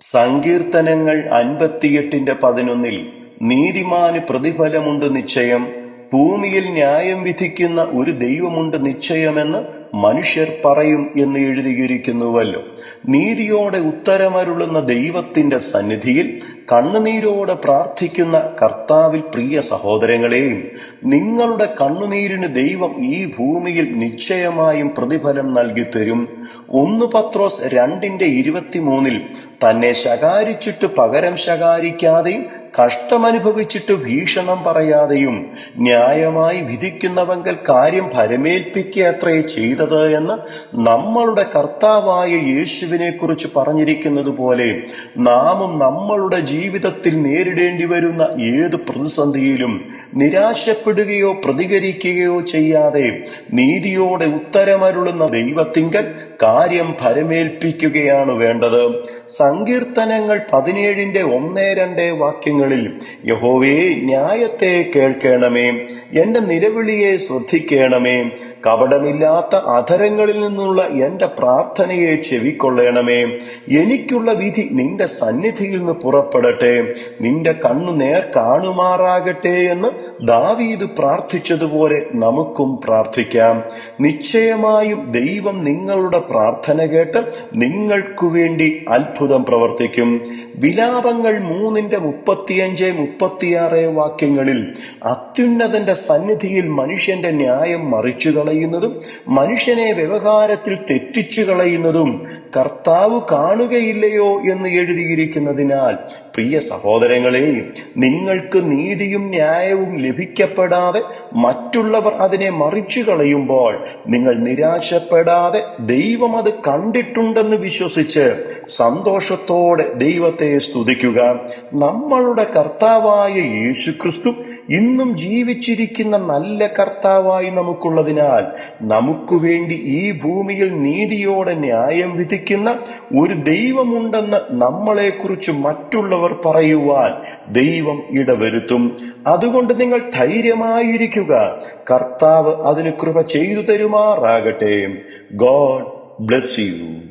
സങ്കീർത്തനങ്ങൾ അൻപത്തിയെട്ടിന്റെ പതിനൊന്നിൽ നീതിമാന് പ്രതിഫലമുണ്ട് നിശ്ചയം. ഭൂമിയിൽ ന്യായം വിധിക്കുന്ന ഒരു ദൈവമുണ്ട് നിശ്ചയമെന്ന് മനുഷ്യർ പറയും എന്ന് എഴുതിയിരിക്കുന്നുവല്ലോ. നീതിയോടെ ഉത്തരമരുളുന്ന ദൈവത്തിന്റെ സന്നിധിയിൽ കണ്ണുനീരോടെ പ്രാർത്ഥിക്കുന്ന കർത്താവിൽ പ്രിയ സഹോദരങ്ങളെയും നിങ്ങളുടെ കണ്ണുനീരിന് ദൈവം ഈ ഭൂമിയിൽ നിശ്ചയമായും പ്രതിഫലം നൽകി തരും. ഒന്ന് പത്രോസ് രണ്ടിന്റെ ഇരുപത്തിമൂന്നിൽ തന്നെ ശകാരിച്ചിട്ട് പകരം ശകാരിക്കാതെയും കഷ്ടമനുഭവിച്ചിട്ട് ഭീഷണം പറയാതെയും ന്യായമായി വിധിക്കുന്നവങ്കൽ കാര്യം ഫലമേൽപ്പിക്കത്രേ ചെയ്തത് എന്ന് നമ്മളുടെ കർത്താവായ യേശുവിനെ കുറിച്ച് പറഞ്ഞിരിക്കുന്നത് പോലെ നാമും നമ്മളുടെ ജീവിതത്തിൽ നേരിടേണ്ടി വരുന്ന ഏത് പ്രതിസന്ധിയിലും നിരാശപ്പെടുകയോ പ്രതികരിക്കുകയോ ചെയ്യാതെ നീതിയോടെ ഉത്തരമരുളുന്ന ദൈവത്തിങ്കൽ കാര്യം ഫലമേൽപ്പിക്കുകയാണ് വേണ്ടത്. സങ്കീർത്തനങ്ങൾ പതിനേഴിന്റെ ഒന്നേ രണ്ടേ വാക്യങ്ങളിൽ യഹോവേ ന്യായത്തെ കേൾക്കണമേ. എന്റെ നിലവിളിയെ ശ്രദ്ധിക്കണമേ. കപടമില്ലാത്ത അധരങ്ങളിൽ നിന്നുള്ള എന്റെ പ്രാർത്ഥനയെ ചെവിക്കൊള്ളണമേ. എനിക്കുള്ള വിധി നിന്റെ സന്നിധിയിൽ നിന്ന് പുറപ്പെടട്ടെ. നിന്റെ കണ്ണു നേർ കാണുമാറാകട്ടെ എന്ന് ദാവീദ് പ്രാർത്ഥിച്ചതുപോലെ നമുക്കും പ്രാർത്ഥിക്കാം. നിശ്ചയമായും ദൈവം നിങ്ങളുടെ പ്രാർത്ഥന കേട്ട് നിങ്ങൾക്കു വേണ്ടി അത്ഭുതം പ്രവർത്തിക്കും. വിലാപങ്ങൾ മൂന്നിന്റെ മുപ്പത്തിയഞ്ച് മുപ്പത്തിയാറ് വാക്യങ്ങളിൽ അത്യുന്നതന്റെ സന്നിധിയിൽ മനുഷ്യന്റെ ന്യായം മറിച്ചു കളയുന്നതും മനുഷ്യനെ വ്യവഹാരത്തിൽ തെറ്റിച്ചു കളയുന്നതും കർത്താവ് കാണുകയില്ലയോ എന്ന് എഴുതിയിരിക്കുന്നതിനാൽ പ്രിയ സഹോദരങ്ങളെ നിങ്ങൾക്ക് നീതിയും ന്യായവും ലഭിക്കപ്പെടാതെ മറ്റുള്ളവർ അതിനെ മറിച്ചു കളയുമ്പോൾ നിങ്ങൾ നിരാശപ്പെടാതെ ദൈവം അത് കണ്ടിട്ടുണ്ടെന്ന് വിശ്വസിച്ച് സന്തോഷത്തോടെ ദൈവത്തെ സ്തുതിക്കുക. നമ്മളുടെ കർത്താവായ യേശുക്രിസ്തു ഇന്നും ജീവിച്ചിരിക്കുന്ന നല്ല കർത്താവായി നമുക്കുള്ളതിനാൽ നമുക്ക് വേണ്ടി ഈ ഭൂമിയിൽ നീതിയോടെ ന്യായം വിധിക്കുന്ന ഒരു ദൈവമുണ്ടെന്ന് നമ്മളെക്കുറിച്ച് മറ്റുള്ളവർ പറയുവാൻ ദൈവം ഇടവരുത്തും. അതുകൊണ്ട് നിങ്ങൾ ധൈര്യമായിരിക്കുക. കർത്താവ് അതിന് കൃപ ചെയ്തു തരുമാറാകട്ടെ. God Brasil.